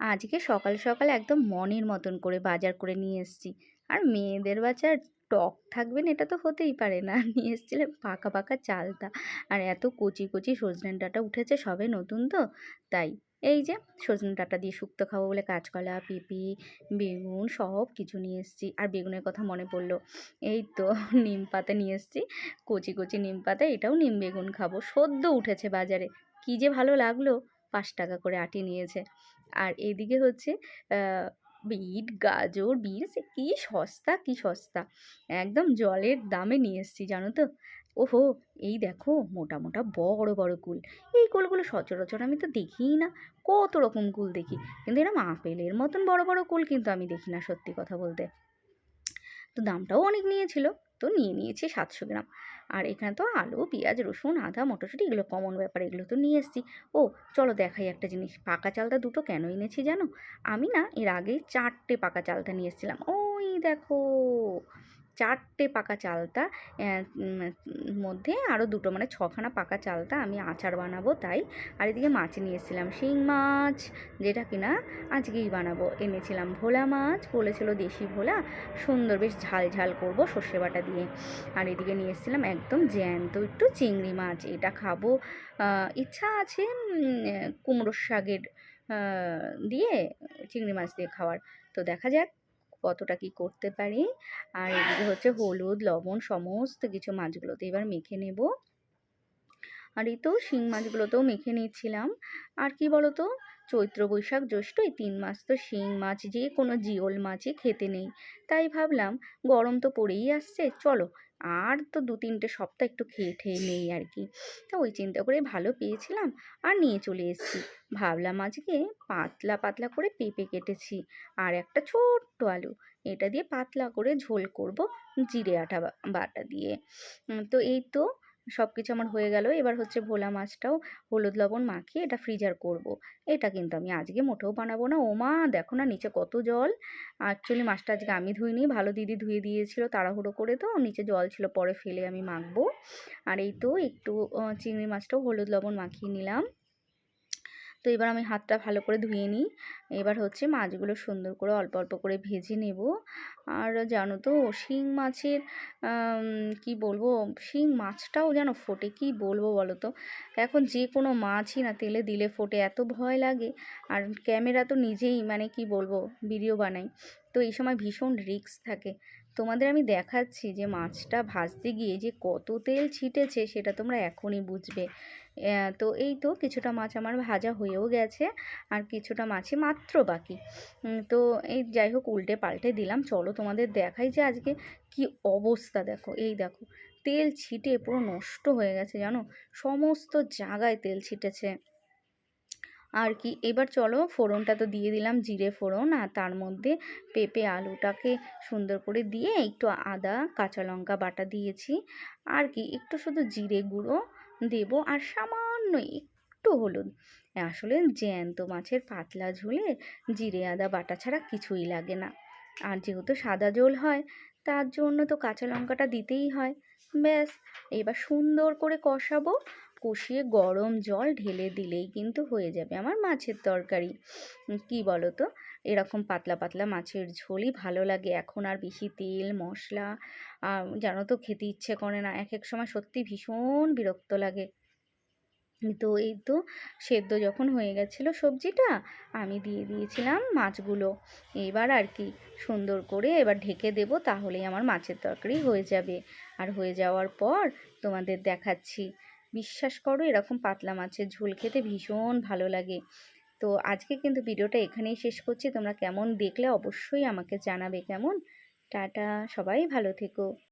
আজকে সকাল সকাল একদম মনের মতন করে বাজার করে নিয়ে এসেছি। আর মেয়েদের বাজার টক থাকবেন এটা তো হতেই পারে না। নিয়ে এসেছিলাম পাকা পাকা চালতা আর এত কচি কচি সজনে ডাঁটা উঠেছে, সবে নতুন তো। তাই এই যে সজনে ডাঁটা দিয়ে শুক্তো খাব বলে কাঁচকলা, পেঁপে, বেগুন সব কিছু নিয়ে এসেছি। আর বেগুনের কথা মনে পড়ল, এই তো নিম পাতা নিয়ে এসেছি। কচি কচি নিম পাতা, এটাও নিম বেগুন খাব। সদ্য উঠেছে বাজারে। কী যে ভালো লাগল, পাঁচ টাকা করে আটি নিয়েছে। আর এদিকে হচ্ছে বিট, গাজর, বিনস কী সস্তা কী সস্তা। একদম জলের দামে নিয়ে এসেছি, জানো তো? ওহো, এই দেখো, মোটা মোটা বড় বড় কুল। এই কুলগুলো সচরাচর আমি তো দেখিই না, কত রকম কুল দেখি। কিন্তু এরকম আপেলের মতন বড় বড় কুল কিন্তু আমি দেখি না, সত্যি কথা বলতে। তো দামটাও অনেক নিয়েছিল। তো নিয়ে নিয়েছি সাতশো গ্রাম। আর এখানে তো আলু, পেঁয়াজ, রসুন, আদা, মটরশুঁটি, এগুলো কমন ব্যাপার, এগুলো তো নিয়ে এসেছি। ও, চলো দেখাই একটা জিনিস। পাকা চালটা দুটো কেন এনেছি জানো? আমি না এর আগে চারটে পাকা চালটা নিয়ে এসেছিলাম। ওই দেখো চারটে পাকা চালতা মধ্যে আরও দুটো মানে ছখানা পাকা চালতা আমি আচার বানাবো তাই। আর এদিকে মাছ নিয়ে এসেছিলাম, শিং মাছ যেটা কিনা আজকেই বানাবো। এনেছিলাম ভোলা মাছ, বলেছিল দেশি ভোলা, সুন্দর, বেশ ঝাল ঝাল করব সর্ষে বাটা দিয়ে। আর এদিকে নিয়ে এসেছিলাম একদম জ্যান্ত একটু চিংড়ি মাছ, এটা খাব। ইচ্ছা আছে কুমড়োর শাকের দিয়ে চিংড়ি মাছ দিয়ে খাওয়ার। তো দেখা যাক। কতটা কি করতে পারি? আর এদিকে হচ্ছে হলুদ, লবণ সমস্ত কিছু মাছগুলোতে এবার মেখে নেব। আর এই তো শিং মাছগুলোতেও মেখে নিচ্ছিলাম। আর কি বলতো? চৈত্র বৈশাখ জ্যৈষ্ঠ এই তিন মাস তো শিং মাছ, যে কোনো জিওল মাছই খেতে নেই। তাই ভাবলাম, গরম তো পড়েই আসছে, চলো, আর তো দু তিনটে সপ্তাহ একটু খেয়ে ঠেয়ে নেই আর কি। তা ওই চিন্তা করে ভালো পেয়েছিলাম, আর নিয়ে চলে এসেছি। ভাবলাম আজকে পাতলা পাতলা করে পেঁপে কেটেছি, আর একটা ছোট্ট আলু। এটা দিয়ে পাতলা করে ঝোল করব জিরে আটা বাটা দিয়ে। তো এই তো সব কিছু আমার হয়ে গেল। এবার হচ্ছে ভোলা মাছটাও হলুদ লবণ মাখিয়ে এটা ফ্রিজার করব। এটা কিন্তু আমি আজকে মোটেও বানাবো না। ওমা দেখো না নিচে কত জল। অ্যাকচুয়ালি মাছটা আজকে আমি ধুইনি, ভালো দিদি ধুয়ে দিয়েছিল তাড়াহুড়ো করে তো, নিচে জল ছিল, পরে ফেলে আমি মাখবো। আর এই তো একটু চিংড়ি মাছটাও হলুদ লবণ মাখিয়ে নিলাম। তো এবার আমি হাতটা ভালো করে ধুয়ে নিই। এবার হচ্ছে মাছগুলো সুন্দর করে অল্প অল্প করে ভেজে নেব। আর জানো তো, শিং মাছের কি বলব, শিং মাছটাও যেন ফোটে, কি বলব বলো তো? এখন যে কোনো মাছই না তেলে দিলে ফোটে, এত ভয় লাগে। আর ক্যামেরা তো নিজেই মানে কি বলব, ভিডিও বানাই। তো এই সময় ভীষণ রিস্ক থাকে। তোমাদের আমি দেখাচ্ছি যে মাছটা ভাজতে গিয়ে যে কত তেল ছিটেছে সেটা তোমরা এখনই বুঝবে। তো এই তো কিছুটা মাছ আমার ভাজা হয়েও গেছে আর কিছুটা মাছই মাত্র বাকি। তো এই যাই হোক উল্টে পাল্টে দিলাম। চলো তোমাদের দেখাই যে আজকে কি অবস্থা দেখো। এই দেখো, তেল ছিটে পুরো নষ্ট হয়ে গেছে জানো? সমস্ত জায়গায় তেল ছিটেছে। আর কি? এবার চলো ফোড়নটা তো দিয়ে দিলাম, জিরে ফোড়ন আর তার মধ্যে পেঁপে আলুটাকে সুন্দর করে দিয়ে একটু আদা, কাঁচা লঙ্কা বাটা দিয়েছি। আর কি? একটু শুধু জিরে গুঁড়ো দেব আর সামান্য একটু হলুদ। আসলে জ্যান্ত মাছের পাতলা ঝোলে জিরে, আদা, বাটা ছাড়া কিছুই লাগে না। আর যেহেতু সাদা ঝোল হয়, তার জন্য তো কাঁচা লঙ্কাটা দিতেই হয়। ব্যাস, এবার সুন্দর করে কষাবো। কষিয়ে গরম জল ঢেলে দিলেই কিন্তু হয়ে যাবে আমার মাছের তরকারি। কি বলো তো এরকম পাতলা পাতলা মাছের ঝোলই ভালো লাগে। এখন আর বেশি তেল, মশলা জানো তো খেতে ইচ্ছে করে না। এক এক সময় সত্যি ভীষণ বিরক্ত লাগে। তো এই তো সেদ্ধ যখন হয়ে গেছিল সবজিটা, আমি দিয়ে দিয়েছিলাম মাছগুলো। এবার আর কি সুন্দর করে এবার ঢেকে দেব, তাহলেই আমার মাছের তরকারি হয়ে যাবে। আর হয়ে যাওয়ার পর তোমাদের দেখাচ্ছি। বিশ্বাস করো, এরকম পাতলা মাছের ঝোল খেতে ভীষণ ভালো লাগে। তো আজকে কিন্তু ভিডিওটা এখানেই শেষ করছি। তোমরা কেমন দেখলে অবশ্যই আমাকে জানাবে, কেমন? টাটা, সবাই ভালো থেকো।